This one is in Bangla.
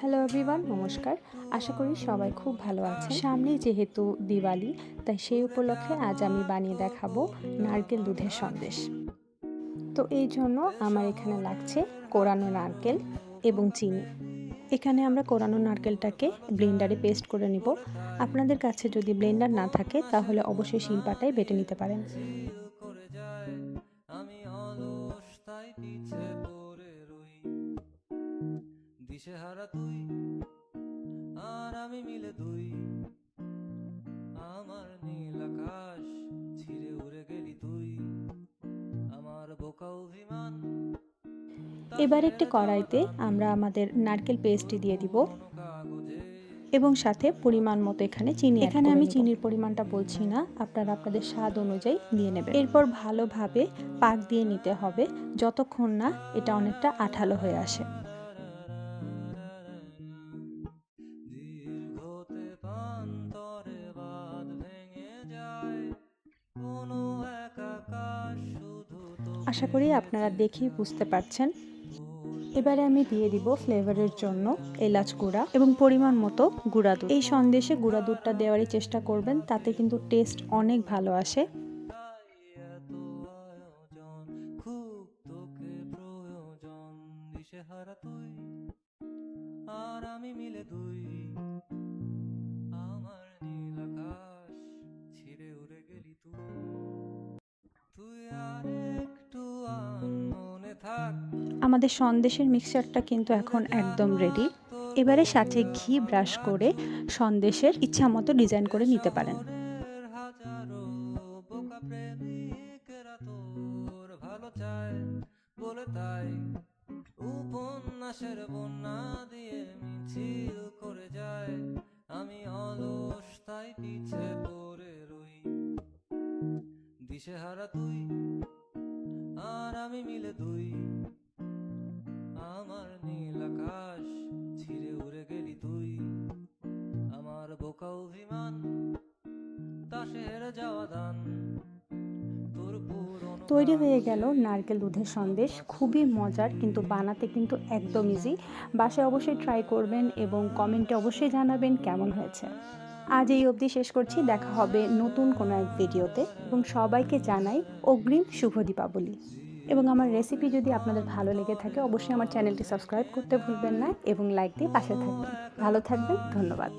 হ্যালো এভরিওয়ান নমস্কার। আশা করি সবাই খুব ভালো আছে সামনে যেহেতু দিওয়ালি, তাই সেই উপলক্ষে আজ আমি বানিয়ে দেখাবো নারকেল দুধের সন্দেশ। তো এই জন্য আমার এখানে লাগছে কোরানো নারকেল এবং চিনি। এখানে আমরা কোরানো নারকেলটাকে ব্লেন্ডারে পেস্ট করে নিব। আপনাদের কাছে যদি ব্লেন্ডার না থাকে, তাহলে অবশ্যই শিলপাটায় বেটে নিতে পারেন। আমি অলস, তাই পিছে দিশেহারা তুই আর আমি মিলে দুই। আমার নীল আকাশ ছিঁড়ে উড়ে গেলি তুই। আমার বোকা অভিমান এবার একটি কড়াইতে আমরা আমাদের নারকেল পেস্টটি দিয়ে দিব। এবং সাথে পরিমাণ মতো এখানে চিনি এখানে আমি চিনির পরিমাণটা বলছি না আপনারা আপনাদের স্বাদ অনুযায়ী দিয়ে নেবেন। এরপর ভালোভাবে পাক দিয়ে নিতে হবে যতক্ষণ না এটা অনেকটা আঠালো হয়ে আসে। আশা করি আপনারা দেখেই বুঝতে পারছেন। এবারে আমি দিয়ে দিব ফ্লেভারের জন্য এলাচ গুঁড়া এবং পরিমাণ মতো গুঁড়া দুধ। এই সন্দেশে গুঁড়া দুধটা দেওয়ারই চেষ্টা করবেন, তাতে কিন্তু টেস্ট অনেক ভালো আসে। আর আমি মিলে দুই আমাদের সন্দেশের মিক্সচারটা কিন্তু এখন একদম রেডি এবারে সাথে ঘি ব্রাশ করে সন্দেশের ইচ্ছা মতো ডিজাইন করে নিতে পারেন। বলে তাই উপন্যাসের বন্যা দিয়ে মিছিল করে যায় আমি অলস তাই পিছে পড়ে রই দিশেহারা তুই আর আমি মিলে দুই। তৈরি হয়ে গেল নারকেল দুধের সন্দেশ। খুবই মজার কিন্তু বানাতে কিন্তু একদম ইজি বাসায় অবশ্যই ট্রাই করবেন এবং কমেন্টে অবশ্যই জানাবেন কেমন হয়েছে। আজ এই অবধি শেষ করছি। দেখা হবে নতুন কোনো এক ভিডিওতে। এবং সবাইকে জানাই অগ্রিম শুভ দীপাবলি। এবং আমার রেসিপি যদি আপনাদের ভালো লেগে থাকে অবশ্যই আমার চ্যানেলটি সাবস্ক্রাইব করতে ভুলবেন না এবং লাইক দিয়ে পাশে থাকবেন। ভালো থাকবেন। ধন্যবাদ।